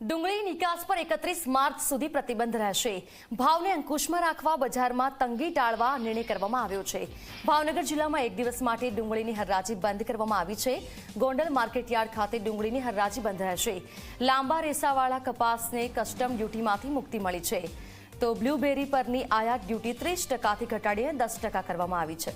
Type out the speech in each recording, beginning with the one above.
ડુંગળી નિકાસ પર એકત્રીસ માર્ચ સુધી પ્રતિબંધ રહેશે. ભાવને અંકુશમાં રાખવા બજારમાં તંગી ટાળવા નિર્ણય કરવામાં આવ્યો છે. ભાવનગર જિલ્લામાં એક દિવસ માટે ડુંગળીની હરરાજી બંધ કરવામાં આવી છે. ગોંડલ માર્કેટયાર્ડ ખાતે ડુંગળીની હરરાજી બંધ રહેશે. લાંબા રેસાવાળા કપાસને કસ્ટમ ડ્યુટીમાંથી મુક્તિ મળી છે. તો બ્લુબેરી પરની આયાત ડ્યુટી ત્રીસ ટકાથી ઘટાડીને દસ ટકા કરવામાં આવી છે.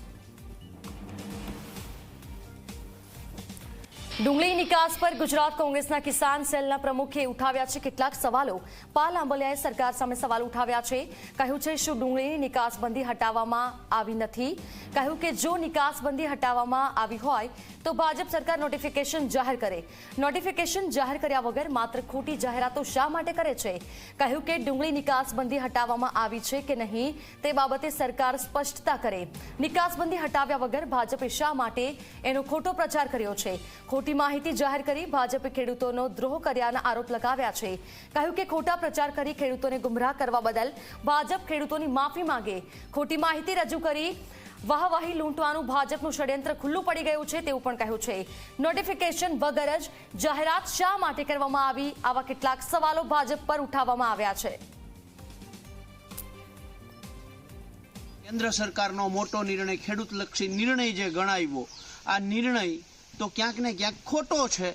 ડુંગળી નિકાસ પર ગુજરાત કોંગ્રેસના કિસાન સેલના પ્રમુખે ઉઠાવ્યા છે કેટલાક સવાલો. પાલ આંબલિયાએ સરકાર સામે સવાલ ઉઠાવ્યા છે. કહ્યું છે, શું ડુંગળીની નિકાસબંધી હટાવવામાં આવી નથી? કહ્યું કે જો નિકાસબંધી હટાવવામાં આવી હોય તો ભાજપ સરકાર નોટિફિકેશન જાહેર કરે. નોટિફિકેશન જાહેર કર્યા વગર માત્ર ખોટી જાહેરાતો શા માટે કરે છે? કહ્યું કે ડુંગળી નિકાસબંધી હટાવવામાં આવી છે કે નહીં તે બાબતે સરકાર સ્પષ્ટતા કરે. નિકાસબંધી હટાવ્યા વગર ભાજપે શા માટે એનો ખોટો પ્રચાર કર્યો છે? ખોટી માહિતી જાહેર કરી ભાજપે ખેડૂતોનો દ્રોહ કર્યાના આરોપ લગાવ્યા છે. કહ્યું કે ખોટા પ્રચાર કરી ખેડૂતોને ગુમરાહ કરવા બદલ ભાજપ ખેડૂતોની માફી માંગે. ખોટી માહિતી રજૂ કરી વાહવાહી લૂંટવાનું ભાજપનું ષડયંત્ર ખુલ્લું પડી ગયું છે તેવું પણ કહ્યું છે. નોટિફિકેશન વગર જ જાહેરાત શા માટે કરવામાં આવી? આવા કેટલાક સવાલો ભાજપ પર ઉઠાવવામાં આવ્યા છે. કેન્દ્ર સરકારનો મોટો નિર્ણય, ખેડૂતલક્ષી નિર્ણય જે ગણાવ્યો, આ નિર્ણય તો ક્યાંક ને ક્યાંક ખોટો છે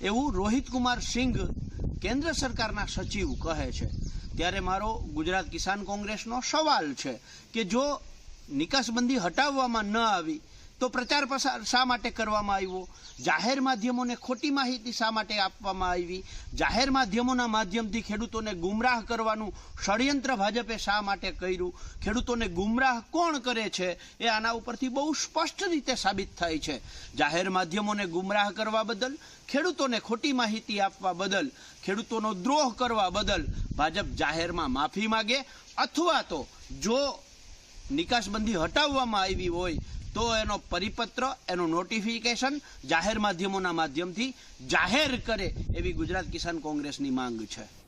એવું રોહિત કુમાર સિંઘ કેન્દ્ર સરકારના સચિવ કહે છે. ત્યારે મારો ગુજરાત કિસાન કોંગ્રેસનો સવાલ છે કે જો નિકાસબંધી હટાવવામાં ન આવી, તો પ્રચાર પ્રસાર શા માટે કરવામાં આવ્યો? જાહેર માધ્યમોને ખોટી માહિતી શા માટે આપવામાં આવી? જાહેર માધ્યમોના માધ્યમથી ખેડૂતોને ગુમરાહ કરવાનું ષડયંત્ર ભાજપે શા માટે કર્યું? ખેડૂતોને ગુમરાહ કોણ કરે છે? એ આના ઉપરથી બહુ સ્પષ્ટ રીતે સાબિત થાય છે. જાહેર માધ્યમોને ગુમરાહ કરવા બદલ, ખેડૂતોને ખોટી માહિતી આપવા બદલ, ખેડૂતોનો દ્રોહ કરવા બદલ ભાજપ જાહેરમાં માફી માગે, અથવા તો જો નિકાસબંધી હટાવવામાં આવી હોય તો એનો પરિપત્ર, એનું નોટિફિકેશન જાહેર માધ્યમોના માધ્યમથી જાહેર કરે એવી ગુજરાત કિસાન કોંગ્રેસની માંગ છે.